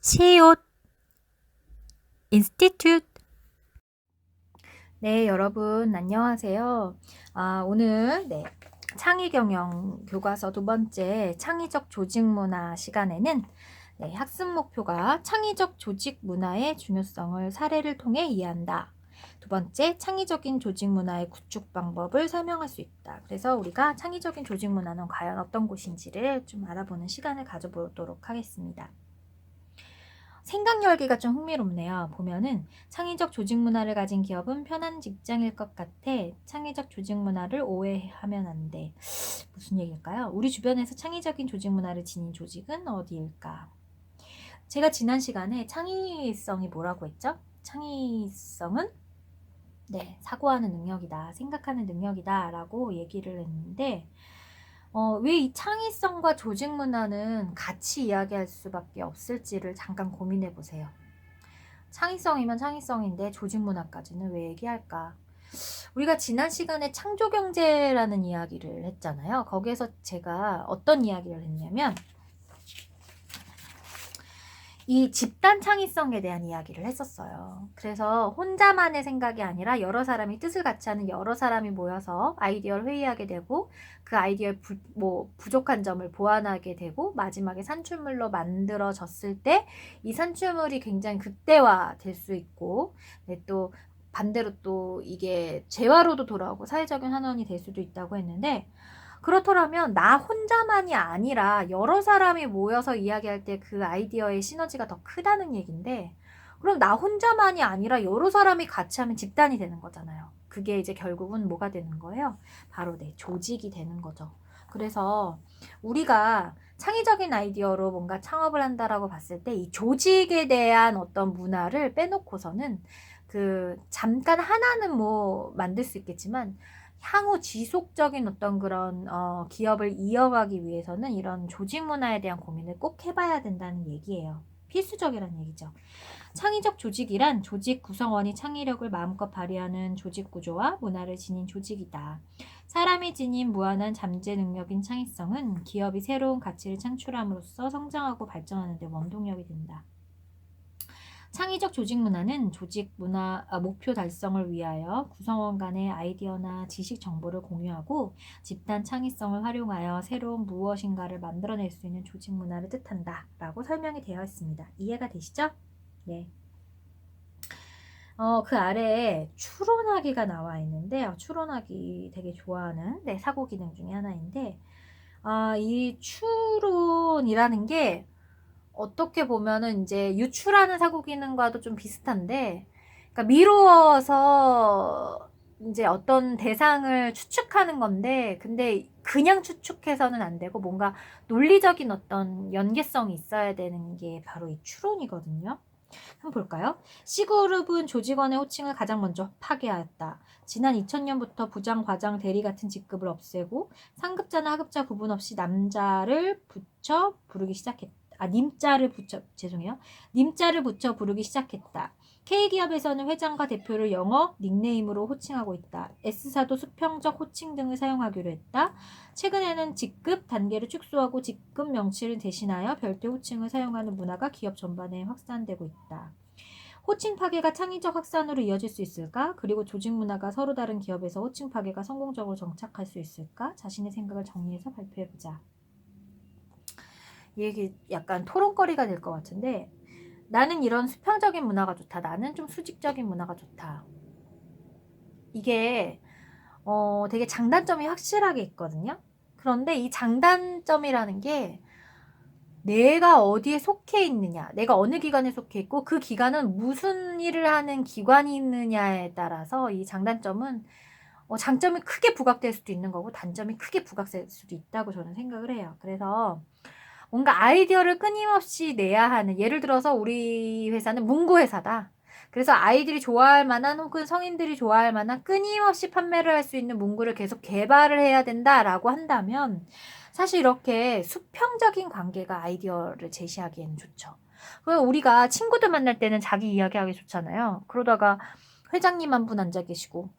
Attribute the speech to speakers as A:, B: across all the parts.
A: 시옷 인스티튜트 네, 여러분 안녕하세요. 아, 오늘 네, 창의 경영 교과서 두 번째 창의적 조직 문화 시간에는 네, 학습 목표가 창의적 조직 문화의 중요성을 사례를 통해 이해한다. 두 번째, 창의적인 조직 문화의 구축 방법을 설명할 수 있다. 그래서 우리가 창의적인 조직 문화는 과연 어떤 곳인지를 좀 알아보는 시간을 가져보도록 하겠습니다. 생각 열기가 좀 흥미롭네요. 보면은 창의적 조직 문화를 가진 기업은 편한 직장일 것 같아. 창의적 조직 문화를 오해하면 안 돼. 무슨 얘기일까요? 우리 주변에서 창의적인 조직 문화를 지닌 조직은 어디일까? 제가 지난 시간에 창의성이 뭐라고 했죠? 창의성은 네, 사고하는 능력이다, 생각하는 능력이다 라고 얘기를 했는데 어, 왜 이 창의성과 조직 문화는 같이 이야기할 수밖에 없을지를 잠깐 고민해 보세요. 창의성이면 창의성인데 조직 문화까지는 왜 얘기할까? 우리가 지난 시간에 창조 경제라는 이야기를 했잖아요. 거기에서 제가 어떤 이야기를 했냐면 이 집단 창의성에 대한 이야기를 했었어요. 그래서 혼자만의 생각이 아니라 여러 사람이 뜻을 같이 하는 여러 사람이 모여서 아이디어를 회의하게 되고 그 아이디어의 부, 뭐 부족한 점을 보완하게 되고 마지막에 산출물로 만들어졌을 때 이 산출물이 굉장히 극대화 될 수 있고 네, 또 반대로 또 이게 재화로도 돌아오고 사회적인 환원이 될 수도 있다고 했는데 그렇더라면 나 혼자만이 아니라 여러 사람이 모여서 이야기할 때 그 아이디어의 시너지가 더 크다는 얘기인데 그럼 나 혼자만이 아니라 여러 사람이 같이 하면 집단이 되는 거잖아요. 그게 이제 결국은 뭐가 되는 거예요? 바로 내 조직이 되는 거죠. 그래서 우리가 창의적인 아이디어로 뭔가 창업을 한다라고 봤을 때 이 조직에 대한 어떤 문화를 빼놓고서는 그 잠깐 하나는 뭐 만들 수 있겠지만 향후 지속적인 어떤 그런 어, 기업을 이어가기 위해서는 이런 조직 문화에 대한 고민을 꼭 해봐야 된다는 얘기예요. 필수적이라는 얘기죠. 창의적 조직이란 조직 구성원이 창의력을 마음껏 발휘하는 조직 구조와 문화를 지닌 조직이다. 사람이 지닌 무한한 잠재 능력인 창의성은 기업이 새로운 가치를 창출함으로써 성장하고 발전하는 데 원동력이 된다. 창의적 조직 문화는 조직 문화 아, 목표 달성을 위하여 구성원 간의 아이디어나 지식 정보를 공유하고 집단 창의성을 활용하여 새로운 무엇인가를 만들어낼 수 있는 조직 문화를 뜻한다라고 설명이 되어 있습니다. 이해가 되시죠? 네. 어, 그 아래에 추론하기가 나와 있는데 요 추론하기 되게 좋아하는 네, 사고 기능 중에 하나인데 아, 이 추론이라는 게 어떻게 보면은 이제 유출하는 사고 기능과도 좀 비슷한데, 그러니까 미루어서 이제 어떤 대상을 추측하는 건데, 근데 그냥 추측해서는 안 되고 뭔가 논리적인 어떤 연계성이 있어야 되는 게 바로 이 추론이거든요. 한번 볼까요? C그룹은 조직원의 호칭을 가장 먼저 파괴하였다. 지난 2000년부터 부장, 과장, 대리 같은 직급을 없애고 상급자나 하급자 구분 없이 남자를 붙여 부르기 시작했다. 아, 님자를 붙여, 죄송해요. 님자를 붙여 부르기 시작했다. K기업에서는 회장과 대표를 영어 닉네임으로 호칭하고 있다. S사도 수평적 호칭 등을 사용하기로 했다. 최근에는 직급 단계를 축소하고 직급 명칭을 대신하여 별도 호칭을 사용하는 문화가 기업 전반에 확산되고 있다. 호칭 파괴가 창의적 확산으로 이어질 수 있을까? 그리고 조직 문화가 서로 다른 기업에서 호칭 파괴가 성공적으로 정착할 수 있을까? 자신의 생각을 정리해서 발표해보자. 얘기 약간 토론거리가 될 것 같은데 나는 이런 수평적인 문화가 좋다. 나는 좀 수직적인 문화가 좋다. 이게 어, 되게 장단점이 확실하게 있거든요. 그런데 이 장단점이라는 게 내가 어디에 속해 있느냐, 내가 어느 기관에 속해 있고 그 기관은 무슨 일을 하는 기관이 있느냐에 따라서 이 장단점은 어, 장점이 크게 부각될 수도 있는 거고 단점이 크게 부각될 수도 있다고 저는 생각을 해요. 그래서 뭔가 아이디어를 끊임없이 내야 하는 예를 들어서 우리 회사는 문구 회사다. 그래서 아이들이 좋아할 만한 혹은 성인들이 좋아할 만한 끊임없이 판매를 할 수 있는 문구를 계속 개발을 해야 된다라고 한다면 사실 이렇게 수평적인 관계가 아이디어를 제시하기에는 좋죠. 우리가 친구들 만날 때는 자기 이야기하기 좋잖아요. 그러다가 회장님 한 분 앉아 계시고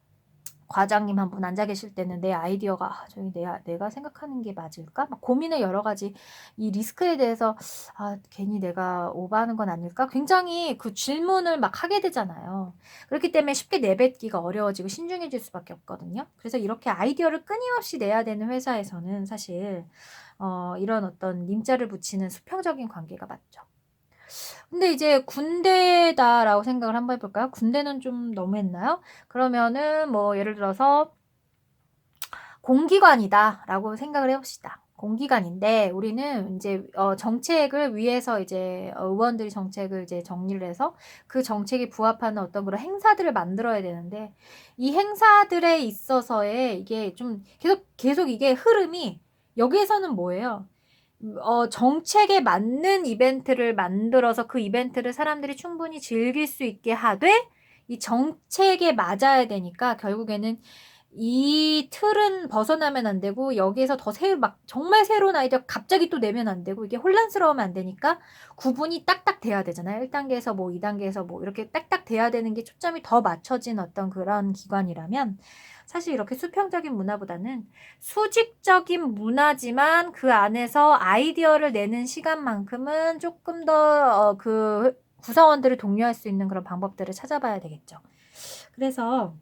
A: 과장님 한 분 앉아 계실 때는 내 아이디어가 아, 저기 내가 내가 생각하는 게 맞을까? 막 고민을 여러 가지 이 리스크에 대해서 아 괜히 내가 오버하는 건 아닐까? 굉장히 그 질문을 막 하게 되잖아요. 그렇기 때문에 쉽게 내뱉기가 어려워지고 신중해질 수밖에 없거든요. 그래서 이렇게 아이디어를 끊임없이 내야 되는 회사에서는 사실 어, 이런 어떤 님자를 붙이는 수평적인 관계가 맞죠. 근데 이제 군대다라고 생각을 한번 해볼까요? 군대는 좀 너무했나요? 그러면은 뭐 예를 들어서 공기관이다라고 생각을 해봅시다. 공기관인데 우리는 이제 어 정책을 위해서 이제 어, 의원들이 정책을 이제 정리를 해서 그 정책에 부합하는 어떤 그런 행사들을 만들어야 되는데 이 행사들에 있어서의 이게 좀 계속 계속 이게 흐름이 여기에서는 뭐예요? 어, 정책에 맞는 이벤트를 만들어서 그 이벤트를 사람들이 충분히 즐길 수 있게 하되 이 정책에 맞아야 되니까 결국에는 이 틀은 벗어나면 안 되고 여기에서 더 새, 막 정말 새로운 아이디어 갑자기 또 내면 안 되고 이게 혼란스러우면 안 되니까 구분이 딱딱 돼야 되잖아요. 1단계에서 뭐 2단계에서 뭐 이렇게 딱딱 돼야 되는 게 초점이 더 맞춰진 어떤 그런 기관이라면 사실 이렇게 수평적인 문화보다는 수직적인 문화지만 그 안에서 아이디어를 내는 시간만큼은 조금 더그 구성원들을 독려할 수 있는 그런 방법들을 찾아봐야 되겠죠. 그래서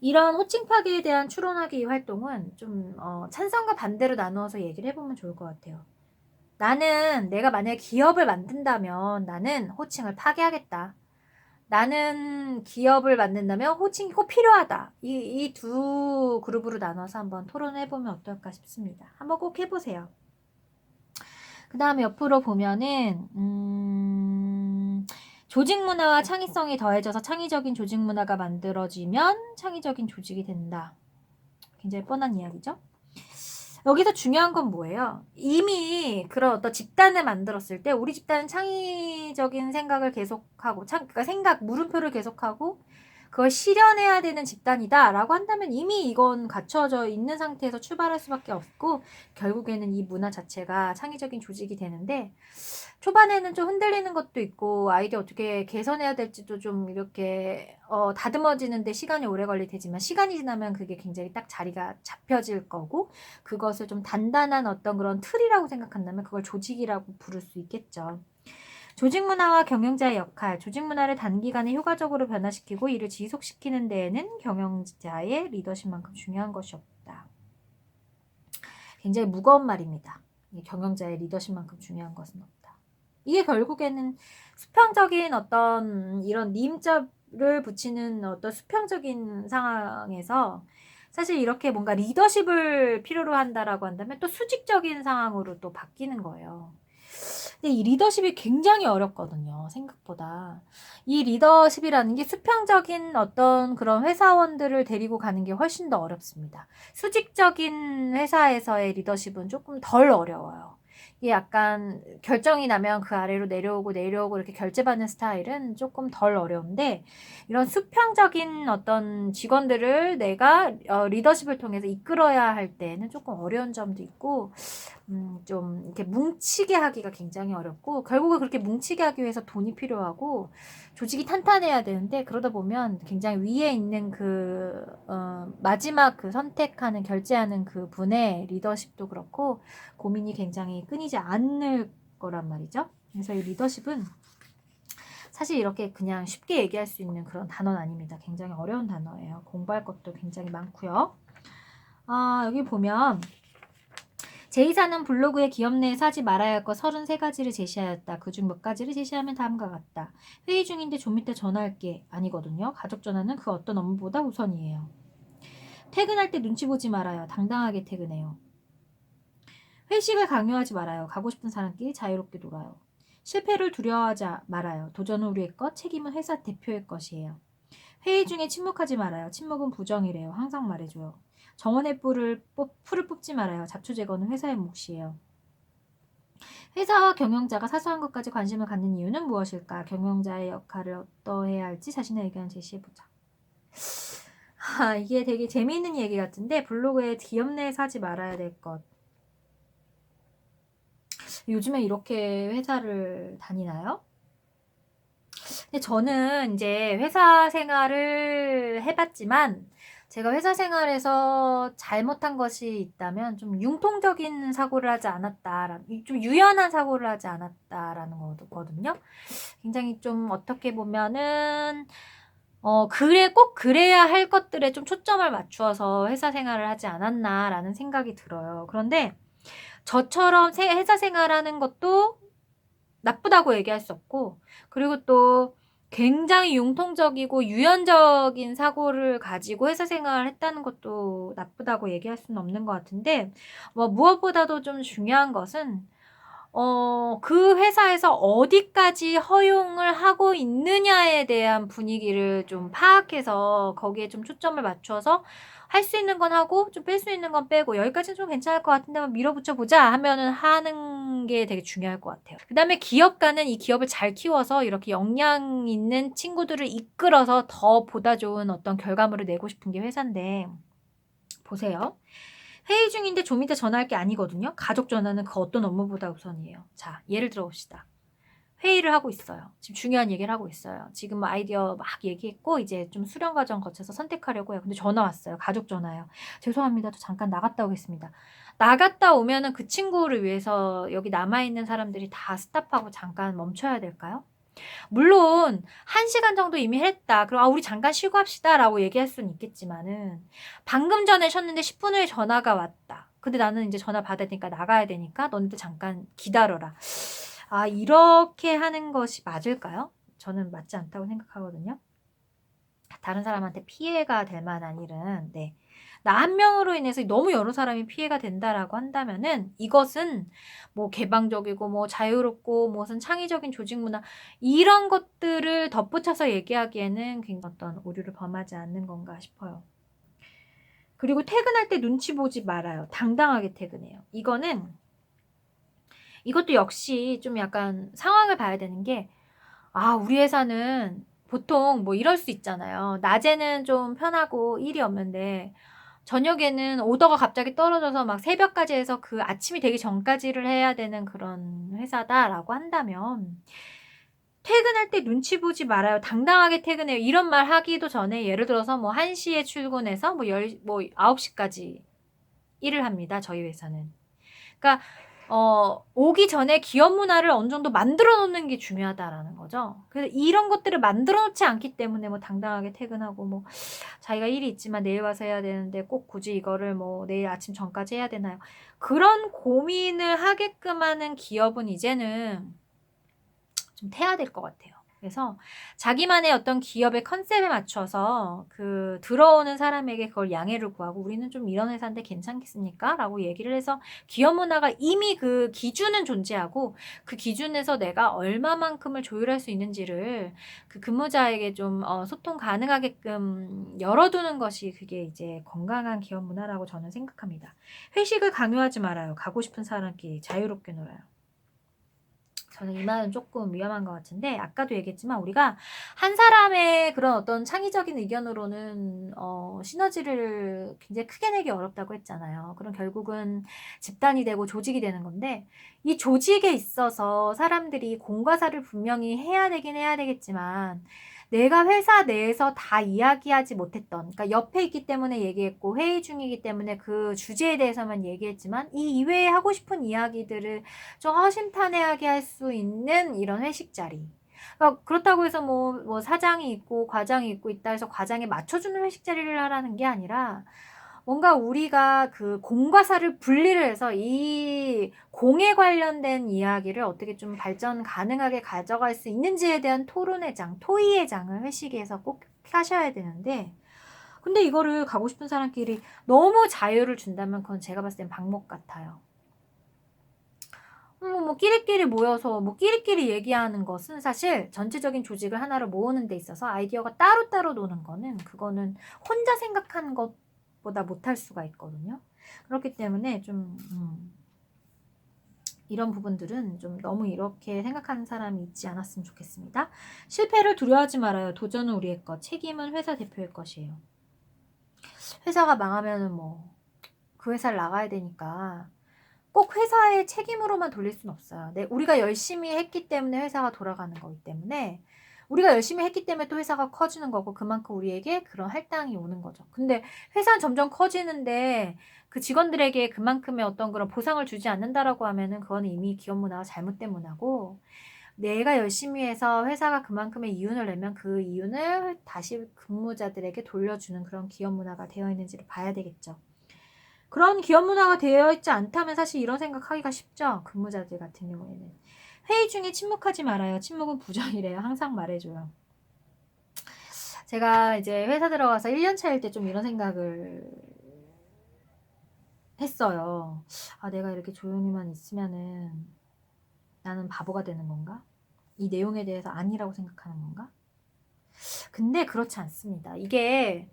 A: 이런 호칭 파괴에 대한 추론하기 활동은 좀 어, 찬성과 반대로 나누어서 얘기를 해보면 좋을 것 같아요. 나는 내가 만약에 기업을 만든다면 나는 호칭을 파괴하겠다. 나는 기업을 만든다면 호칭이 꼭 필요하다. 이 두 그룹으로 나눠서 한번 토론해 보면 어떨까 싶습니다. 한번 꼭 해보세요. 그 다음에 옆으로 보면은, 음, 조직 문화와 창의성이 더해져서 창의적인 조직 문화가 만들어지면 창의적인 조직이 된다. 굉장히 뻔한 이야기죠? 여기서 중요한 건 뭐예요? 이미 그런 어떤 집단을 만들었을 때 우리 집단은 창의적인 생각을 계속하고 창, 그러니까 생각 물음표를 계속하고 그걸 실현해야 되는 집단이다라고 한다면 이미 이건 갖춰져 있는 상태에서 출발할 수밖에 없고 결국에는 이 문화 자체가 창의적인 조직이 되는데 초반에는 좀 흔들리는 것도 있고 아이디어 어떻게 개선해야 될지도 좀 이렇게 어, 다듬어지는데 시간이 오래 걸릴 테지만 시간이 지나면 그게 굉장히 딱 자리가 잡혀질 거고 그것을 좀 단단한 어떤 그런 틀이라고 생각한다면 그걸 조직이라고 부를 수 있겠죠. 조직 문화와 경영자의 역할, 조직 문화를 단기간에 효과적으로 변화시키고 이를 지속시키는 데에는 경영자의 리더십만큼 중요한 것이 없다. 굉장히 무거운 말입니다. 경영자의 리더십만큼 중요한 것은 없다. 이게 결국에는 수평적인 어떤 이런 님자를 붙이는 어떤 수평적인 상황에서 사실 이렇게 뭔가 리더십을 필요로 한다라고 한다면 또 수직적인 상황으로 또 바뀌는 거예요. 근데 이 리더십이 굉장히 어렵거든요. 생각보다. 이 리더십이라는 게 수평적인 어떤 그런 회사원들을 데리고 가는 게 훨씬 더 어렵습니다. 수직적인 회사에서의 리더십은 조금 덜 어려워요. 이게 약간 결정이 나면 그 아래로 내려오고 내려오고 이렇게 결제받는 스타일은 조금 덜 어려운데 이런 수평적인 어떤 직원들을 내가 어, 리더십을 통해서 이끌어야 할 때는 조금 어려운 점도 있고 음, 좀 이렇게 뭉치게 하기가 굉장히 어렵고 결국은 그렇게 뭉치게 하기 위해서 돈이 필요하고 조직이 탄탄해야 되는데 그러다 보면 굉장히 위에 있는 그 어, 마지막 그 선택하는 결제하는 그 분의 리더십도 그렇고 고민이 굉장히 끊이지 않을 거란 말이죠. 그래서 이 리더십은 사실 이렇게 그냥 쉽게 얘기할 수 있는 그런 단어는 아닙니다. 굉장히 어려운 단어예요. 공부할 것도 굉장히 많고요. 아, 여기 보면 제2사는 블로그에 기업 내에서 하지 말아야 할 것 33가지를 제시하였다. 그중 몇 가지를 제시하면 다음과 같다. 회의 중인데 좀 이따 전화할게. 아니거든요. 가족 전화는 그 어떤 업무보다 우선이에요. 퇴근할 때 눈치 보지 말아요. 당당하게 퇴근해요. 회식을 강요하지 말아요. 가고 싶은 사람끼리 자유롭게 놀아요. 실패를 두려워하지 말아요. 도전은 우리의 것, 책임은 회사 대표의 것이에요. 회의 중에 침묵하지 말아요. 침묵은 부정이래요. 항상 말해줘요. 정원의 뿔을 뽑, 풀을 뽑지 말아요. 잡초 제거는 회사의 몫이에요. 회사와 경영자가 사소한 것까지 관심을 갖는 이유는 무엇일까? 경영자의 역할을 어떠해야 할지 자신의 의견을 제시해보자. 아, 이게 되게 재미있는 얘기 같은데 블로그에 기업 내에서 하지 말아야 될 것. 요즘에 이렇게 회사를 다니나요? 근데 저는 이제 회사 생활을 해봤지만 제가 회사 생활에서 잘못한 것이 있다면 좀 융통적인 사고를 하지 않았다라는 좀 유연한 사고를 하지 않았다라는 거거든요. 굉장히 좀 어떻게 보면은 어 그래 꼭 그래야 할 것들에 좀 초점을 맞추어서 회사 생활을 하지 않았나라는 생각이 들어요. 그런데 저처럼 세- 회사 생활하는 것도 나쁘다고 얘기할 수 없고 그리고 또 굉장히 융통적이고 유연적인 사고를 가지고 회사 생활을 했다는 것도 나쁘다고 얘기할 수는 없는 것 같은데 뭐 무엇보다도 좀 중요한 것은 어, 그 회사에서 어디까지 허용을 하고 있느냐에 대한 분위기를 좀 파악해서 거기에 좀 초점을 맞춰서 할 수 있는 건 하고 좀 뺄 수 있는 건 빼고 여기까지는 좀 괜찮을 것 같은데 한번 밀어붙여 보자 하면은 하는 게 되게 중요할 것 같아요. 그 다음에 기업가는 이 기업을 잘 키워서 이렇게 역량 있는 친구들을 이끌어서 더 보다 좋은 어떤 결과물을 내고 싶은 게 회사인데 보세요. 회의 중인데 좀 이따 전화할 게 아니거든요. 가족 전화는 그 어떤 업무보다 우선이에요. 자, 예를 들어 봅시다. 회의를 하고 있어요. 지금 중요한 얘기를 하고 있어요. 지금 뭐 아이디어 막 얘기했고 이제 좀 수련 과정 거쳐서 선택하려고 해요. 근데 전화 왔어요. 가족 전화요. 죄송합니다. 저 잠깐 나갔다 오겠습니다. 나갔다 오면은 그 친구를 위해서 여기 남아 있는 사람들이 다 스탑하고 잠깐 멈춰야 될까요? 물론 한 시간 정도 이미 했다. 그럼 아 우리 잠깐 쉬고 합시다라고 얘기할 수는 있겠지만은 방금 전에 쉬었는데 10분 후에 전화가 왔다. 근데 나는 이제 전화 받아야 되니까 나가야 되니까 너네들 잠깐 기다려라. 아, 이렇게 하는 것이 맞을까요? 저는 맞지 않다고 생각하거든요. 다른 사람한테 피해가 될 만한 일은, 네. 나 한 명으로 인해서 너무 여러 사람이 피해가 된다라고 한다면은 이것은 뭐 개방적이고 뭐 자유롭고 무슨 창의적인 조직 문화 이런 것들을 덧붙여서 얘기하기에는 굉장히 어떤 오류를 범하지 않는 건가 싶어요. 그리고 퇴근할 때 눈치 보지 말아요. 당당하게 퇴근해요. 이거는 이것도 역시 좀 약간 상황을 봐야 되는 게, 아, 우리 회사는 보통 뭐 이럴 수 있잖아요. 낮에는 좀 편하고 일이 없는데, 저녁에는 오더가 갑자기 떨어져서 막 새벽까지 해서 그 아침이 되기 전까지를 해야 되는 그런 회사다라고 한다면, 퇴근할 때 눈치 보지 말아요. 당당하게 퇴근해요. 이런 말 하기도 전에 예를 들어서 뭐 1시에 출근해서 뭐 10, 뭐 9시까지 일을 합니다. 저희 회사는. 그러니까 어, 오기 전에 기업 문화를 어느 정도 만들어 놓는 게 중요하다라는 거죠. 그래서 이런 것들을 만들어 놓지 않기 때문에 뭐 당당하게 퇴근하고 뭐 자기가 일이 있지만 내일 와서 해야 되는데 꼭 굳이 이거를 뭐 내일 아침 전까지 해야 되나요? 그런 고민을 하게끔 하는 기업은 이제는 좀 태야 될 것 같아요. 그래서 자기만의 어떤 기업의 컨셉에 맞춰서 그 들어오는 사람에게 그걸 양해를 구하고 우리는 좀 이런 회사인데 괜찮겠습니까? 라고 얘기를 해서 기업 문화가 이미 그 기준은 존재하고 그 기준에서 내가 얼마만큼을 조율할 수 있는지를 그 근무자에게 좀 어, 소통 가능하게끔 열어두는 것이 그게 이제 건강한 기업 문화라고 저는 생각합니다. 회식을 강요하지 말아요. 가고 싶은 사람끼리 자유롭게 놀아요. 저는 이 말은 조금 위험한 것 같은데 아까도 얘기했지만 우리가 한 사람의 그런 어떤 창의적인 의견으로는 어, 시너지를 굉장히 크게 내기 어렵다고 했잖아요. 그럼 결국은 집단이 되고 조직이 되는 건데 이 조직에 있어서 사람들이 공과사를 분명히 해야 되긴 해야 되겠지만 내가 회사 내에서 다 이야기하지 못했던, 그러니까 옆에 있기 때문에 얘기했고 회의 중이기 때문에 그 주제에 대해서만 얘기했지만 이 이외에 하고 싶은 이야기들을 좀 허심탄회하게 할 수 있는 이런 회식 자리. 그러니까 그렇다고 해서 뭐, 뭐 사장이 있고 과장이 있고 있다 해서 과장에 맞춰주는 회식 자리를 하라는 게 아니라 뭔가 우리가 그 공과 사를 분리를 해서 이 공에 관련된 이야기를 어떻게 좀 발전 가능하게 가져갈 수 있는지에 대한 토론회 장, 토의회 장을 회식에서 꼭 하셔야 되는데, 근데 이거를 가고 싶은 사람끼리 너무 자유를 준다면 그건 제가 봤을 땐 방목 같아요. 뭐, 뭐, 끼리끼리 모여서, 뭐, 끼리끼리 얘기하는 것은 사실 전체적인 조직을 하나로 모으는 데 있어서 아이디어가 따로따로 노는 거는, 그거는 혼자 생각하는 것 보다 못할 수가 있거든요. 그렇기 때문에 좀 음, 이런 부분들은 좀 너무 이렇게 생각하는 사람이 있지 않았으면 좋겠습니다. 실패를 두려워하지 말아요. 도전은 우리의 것, 책임은 회사 대표의 것이에요. 회사가 망하면은 뭐그 회사를 나가야 되니까 꼭 회사의 책임으로만 돌릴 수는 없어요. 네, 우리가 열심히 했기 때문에 회사가 돌아가는 거기 때문에 우리가 열심히 했기 때문에 또 회사가 커지는 거고 그만큼 우리에게 그런 할당이 오는 거죠. 근데 회사는 점점 커지는데 그 직원들에게 그만큼의 어떤 그런 보상을 주지 않는다라고 하면은 그거는 이미 기업 문화가 잘못된 문화고 내가 열심히 해서 회사가 그만큼의 이윤을 내면 그 이윤을 다시 근무자들에게 돌려주는 그런 기업 문화가 되어 있는지를 봐야 되겠죠. 그런 기업 문화가 되어 있지 않다면 사실 이런 생각하기가 쉽죠. 근무자들 같은 경우에는. 회의 중에 침묵하지 말아요. 침묵은 부정이래요. 항상 말해줘요. 제가 이제 회사 들어가서 1년 차일 때 좀 이런 생각을 했어요. 아, 내가 이렇게 조용히만 있으면은 나는 바보가 되는 건가? 이 내용에 대해서 아니라고 생각하는 건가? 근데 그렇지 않습니다. 이게,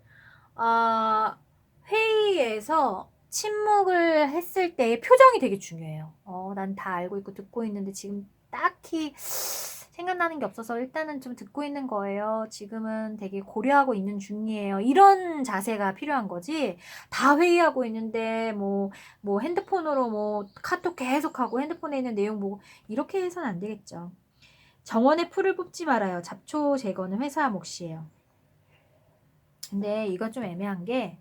A: 아, 회의에서 침묵을 했을 때의 표정이 되게 중요해요. 어, 난 다 알고 있고 듣고 있는데 지금 딱히 생각나는 게 없어서 일단은 좀 듣고 있는 거예요. 지금은 되게 고려하고 있는 중이에요. 이런 자세가 필요한 거지. 다 회의하고 있는데 뭐, 뭐 핸드폰으로 뭐 카톡 계속하고 핸드폰에 있는 내용 보고 이렇게 해서는 안 되겠죠. 정원의 풀을 뽑지 말아요. 잡초 제거는 회사 몫이에요. 근데 이건 좀 애매한 게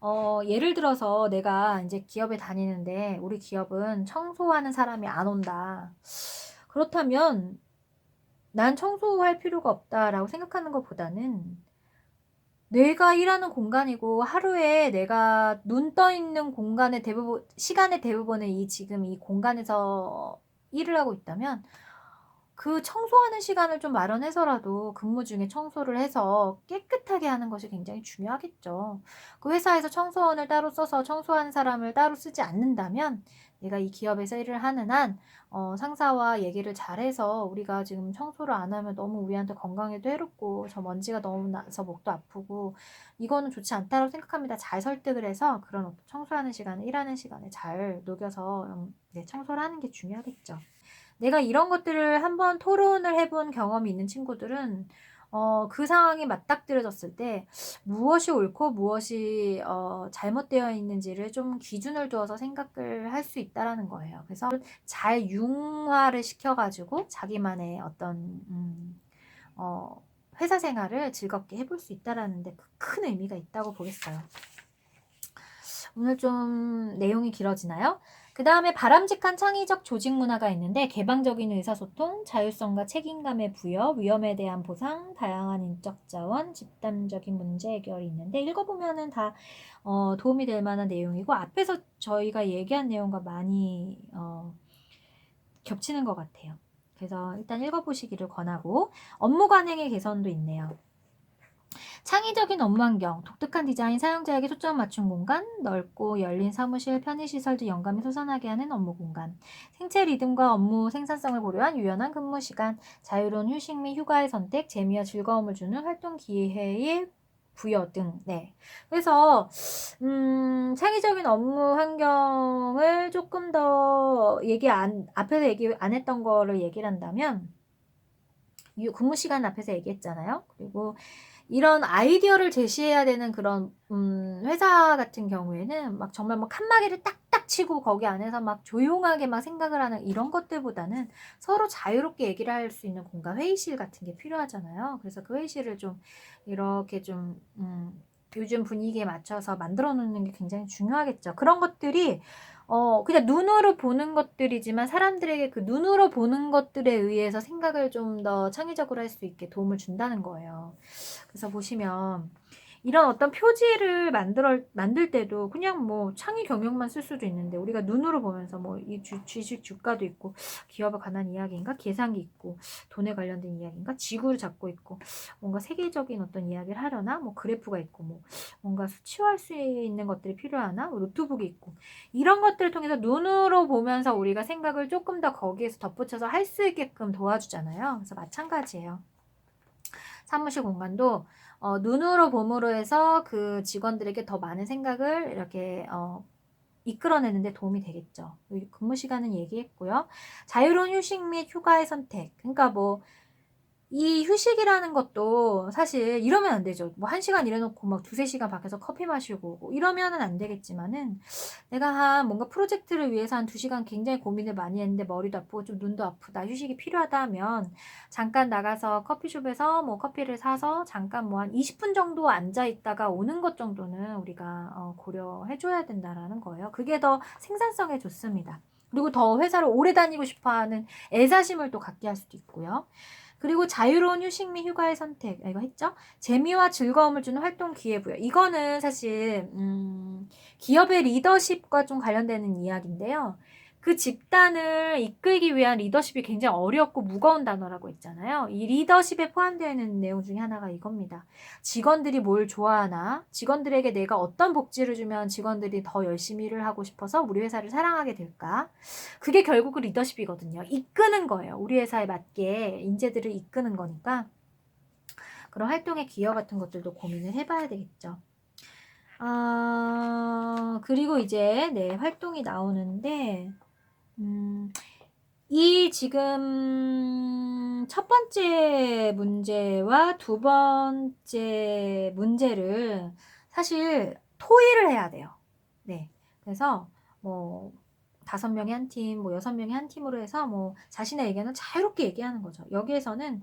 A: 어, 예를 들어서 내가 이제 기업에 다니는데 우리 기업은 청소하는 사람이 안 온다. 그렇다면 난 청소할 필요가 없다라고 생각하는 것보다는 내가 일하는 공간이고 하루에 내가 눈 떠 있는 공간의 대부분 시간의 대부분을 이 지금 이 공간에서 일을 하고 있다면 그 청소하는 시간을 좀 마련해서라도 근무 중에 청소를 해서 깨끗하게 하는 것이 굉장히 중요하겠죠. 그 회사에서 청소원을 따로 써서 청소하는 사람을 따로 쓰지 않는다면 내가 이 기업에서 일을 하는 한 어, 상사와 얘기를 잘해서 우리가 지금 청소를 안 하면 너무 우리한테 건강에도 해롭고 저 먼지가 너무 나서 목도 아프고 이거는 좋지 않다고 생각합니다. 잘 설득을 해서 그런 청소하는 시간을 일하는 시간에 잘 녹여서 음, 네, 청소를 하는 게 중요하겠죠. 내가 이런 것들을 한번 토론을 해본 경험이 있는 친구들은 어, 그 상황이 맞닥뜨려졌을 때 무엇이 옳고 무엇이 어, 잘못되어 있는지를 좀 기준을 두어서 생각을 할 수 있다라는 거예요. 그래서 잘 융화를 시켜가지고 자기만의 어떤 음, 어, 회사 생활을 즐겁게 해볼 수 있다라는데 그큰 의미가 있다고 보겠어요. 오늘 좀 내용이 길어지나요? 그 다음에 바람직한 창의적 조직 문화가 있는데 개방적인 의사소통, 자율성과 책임감의 부여, 위험에 대한 보상, 다양한 인적 자원, 집단적인 문제 해결이 있는데 읽어보면은 다 어, 도움이 될 만한 내용이고 앞에서 저희가 얘기한 내용과 많이 어, 겹치는 것 같아요. 그래서 일단 읽어보시기를 권하고 업무 관행의 개선도 있네요. 창의적인 업무 환경, 독특한 디자인, 사용자에게 초점 맞춘 공간, 넓고 열린 사무실, 편의시설 등 영감이 솟아나게 하는 업무 공간, 생체 리듬과 업무 생산성을 고려한 유연한 근무 시간, 자유로운 휴식 및 휴가의 선택, 재미와 즐거움을 주는 활동 기회의 부여 등, 네. 그래서, 음, 창의적인 업무 환경을 조금 더 얘기 안, 앞에서 얘기 안 했던 거를 얘기를 한다면, 근무 시간 앞에서 얘기했잖아요. 그리고 이런 아이디어를 제시해야 되는 그런 음, 회사 같은 경우에는 막 정말 뭐 칸막이를 딱딱 치고 거기 안에서 막 조용하게 막 생각을 하는 이런 것들보다는 서로 자유롭게 얘기를 할 수 있는 공간 회의실 같은 게 필요하잖아요. 그래서 그 회의실을 좀 이렇게 좀 음, 요즘 분위기에 맞춰서 만들어 놓는 게 굉장히 중요하겠죠. 그런 것들이 어, 그냥 눈으로 보는 것들이지만 사람들에게 그 눈으로 보는 것들에 의해서 생각을 좀 더 창의적으로 할 수 있게 도움을 준다는 거예요. 그래서 보시면 이런 어떤 표지를 만들어, 만들 때도 그냥 뭐 창의 경영만 쓸 수도 있는데 우리가 눈으로 보면서 뭐 이 주식 주가도 있고 기업에 관한 이야기인가 계산기 있고 돈에 관련된 이야기인가 지구를 잡고 있고 뭔가 세계적인 어떤 이야기를 하려나 뭐 그래프가 있고 뭐 뭔가 수치화할 수 있는 것들이 필요하나 뭐 노트북이 있고 이런 것들을 통해서 눈으로 보면서 우리가 생각을 조금 더 거기에서 덧붙여서 할 수 있게끔 도와주잖아요. 그래서 마찬가지예요. 사무실 공간도 어, 눈으로 봄으로 해서 그 직원들에게 더 많은 생각을 이렇게 어, 이끌어내는데 도움이 되겠죠. 근무 시간은 얘기했고요. 자유로운 휴식 및 휴가의 선택. 그러니까 뭐 이 휴식이라는 것도 사실 이러면 안 되죠. 뭐 한 시간 일해놓고 막 두세 시간 밖에서 커피 마시고 오고 이러면은 안 되겠지만은 내가 한 뭔가 프로젝트를 위해서 한 두 시간 굉장히 고민을 많이 했는데 머리도 아프고 좀 눈도 아프다 휴식이 필요하다 하면 잠깐 나가서 커피숍에서 뭐 커피를 사서 잠깐 뭐 한 20분 정도 앉아 있다가 오는 것 정도는 우리가 어, 고려해 줘야 된다라는 거예요. 그게 더 생산성에 좋습니다. 그리고 더 회사를 오래 다니고 싶어 하는 애사심을 또 갖게 할 수도 있고요. 그리고 자유로운 휴식 및 휴가의 선택 아, 이거 했죠? 재미와 즐거움을 주는 활동 기회 부여. 이거는 사실 음, 기업의 리더십과 좀 관련되는 이야기인데요. 그 집단을 이끌기 위한 리더십이 굉장히 어렵고 무거운 단어라고 했잖아요. 이 리더십에 포함되어 있는 내용 중에 하나가 이겁니다. 직원들이 뭘 좋아하나, 직원들에게 내가 어떤 복지를 주면 직원들이 더 열심히 일을 하고 싶어서 우리 회사를 사랑하게 될까? 그게 결국은 리더십이거든요. 이끄는 거예요. 우리 회사에 맞게 인재들을 이끄는 거니까 그런 활동의 기여 같은 것들도 고민을 해봐야 되겠죠. 아, 그리고 이제 네, 활동이 나오는데 음, 이 지금 첫 번째 문제와 두 번째 문제를 사실 토의를 해야 돼요. 네. 그래서 뭐 다섯 명이 한 팀, 뭐 여섯 명이 한 팀으로 해서 뭐 자신의 의견을 자유롭게 얘기하는 거죠. 여기에서는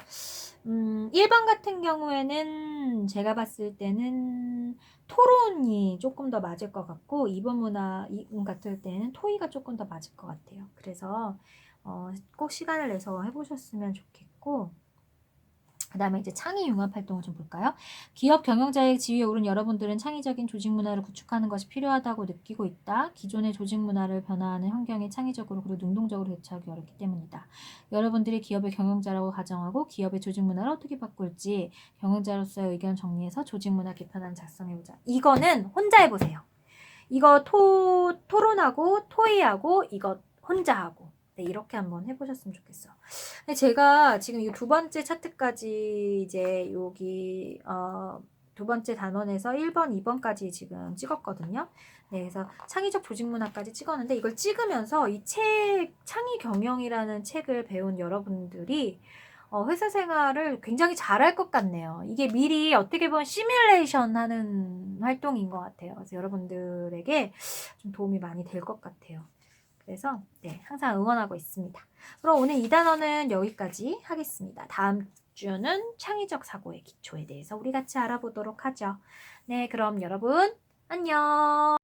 A: 음, 1번 같은 경우에는 제가 봤을 때는 토론이 조금 더 맞을 것 같고 2번 문화 같을 때는 토의가 조금 더 맞을 것 같아요. 그래서 어, 꼭 시간을 내서 해보셨으면 좋겠고 그 다음에 이제 창의 융합 활동을 좀 볼까요? 기업 경영자의 지위에 오른 여러분들은 창의적인 조직 문화를 구축하는 것이 필요하다고 느끼고 있다. 기존의 조직 문화를 변화하는 환경에 창의적으로 그리고 능동적으로 대처하기 어렵기 때문이다. 여러분들이 기업의 경영자라고 가정하고 기업의 조직 문화를 어떻게 바꿀지 경영자로서의 의견 정리해서 조직 문화 개편안 작성해보자. 이거는 혼자 해보세요. 이거 토, 토론하고 토의하고 이거 혼자 하고 네, 이렇게 한번 해보셨으면 좋겠어. 근데 제가 지금 이 두 번째 차트까지 이제 여기 어, 두 번째 단원에서 1번, 2번까지 지금 찍었거든요. 네, 그래서 창의적 조직 문화까지 찍었는데 이걸 찍으면서 이 책 창의 경영이라는 책을 배운 여러분들이 어, 회사 생활을 굉장히 잘할 것 같네요. 이게 미리 어떻게 보면 시뮬레이션 하는 활동인 것 같아요. 그래서 여러분들에게 좀 도움이 많이 될 것 같아요. 그래서 네, 항상 응원하고 있습니다. 그럼 오늘 이 단어는 여기까지 하겠습니다. 다음 주는 창의적 사고의 기초에 대해서 우리 같이 알아보도록 하죠. 네, 그럼 여러분 안녕.